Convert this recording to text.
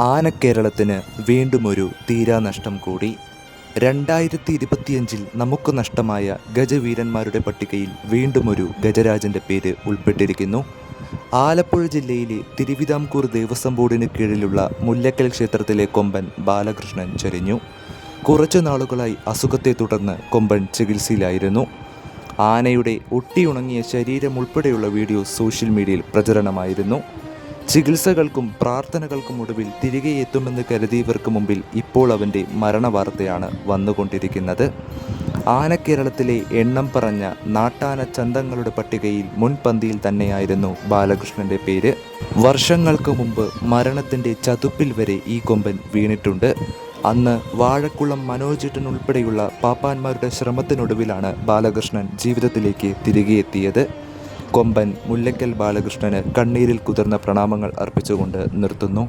ആനക്കേരളത്തിന് വീണ്ടും ഒരു തീരാനഷ്ടം കൂടി. രണ്ടായിരത്തി ഇരുപത്തിയഞ്ചിൽ നമുക്ക് നഷ്ടമായ ഗജവീരന്മാരുടെ പട്ടികയിൽ വീണ്ടും ഒരു ഗജരാജന്റെ പേര് ഉൾപ്പെട്ടിരിക്കുന്നു. ആലപ്പുഴ ജില്ലയിലെ തിരുവിതാംകൂർ ദേവസ്വം ബോർഡിന് കീഴിലുള്ള മുല്ലക്കൽ ക്ഷേത്രത്തിലെ കൊമ്പൻ ബാലകൃഷ്ണൻ ചരിഞ്ഞു. കുറച്ചു നാളുകളായി അസുഖത്തെ തുടർന്ന് കൊമ്പൻ ചികിത്സയിലായിരുന്നു. ആനയുടെ ഒട്ടിയുണങ്ങിയ ശരീരം ഉൾപ്പെടെയുള്ള വീഡിയോ സോഷ്യൽ മീഡിയയിൽ പ്രചരണമായിരുന്നു. ചികിത്സകൾക്കും പ്രാർത്ഥനകൾക്കും ഒടുവിൽ തിരികെ എത്തുമെന്ന് കരുതിയവർക്ക് മുമ്പിൽ ഇപ്പോൾ അവന്റെ മരണവാർത്തയാണ് വന്നുകൊണ്ടിരിക്കുന്നത്. ആനക്കേരളത്തിലെ എണ്ണം പറഞ്ഞ നാട്ടാന ചന്തങ്ങളുടെ പട്ടികയിൽ മുൻപന്തിയിൽ തന്നെയായിരുന്നു ബാലകൃഷ്ണന്റെ പേര്. വർഷങ്ങൾക്ക് മുമ്പ് മരണത്തിന്റെ ചതുപ്പിൽ വരെ ഈ കൊമ്പൻ വീണിട്ടുണ്ട്. അന്ന് വാഴക്കുളം മനോജേട്ടൻ ഉൾപ്പെടെയുള്ള പാപ്പാന്മാരുടെ ശ്രമത്തിനൊടുവിലാണ് ബാലകൃഷ്ണൻ ജീവിതത്തിലേക്ക് തിരികെ എത്തിയത് കൊമ്പൻ മുല്ലക്കൽ ബാലകൃഷ്ണന് കണ്ണീരിൽ കുതിർന്ന പ്രണാമങ്ങൾ അർപ്പിച്ചുകൊണ്ട് നിർത്തുന്നു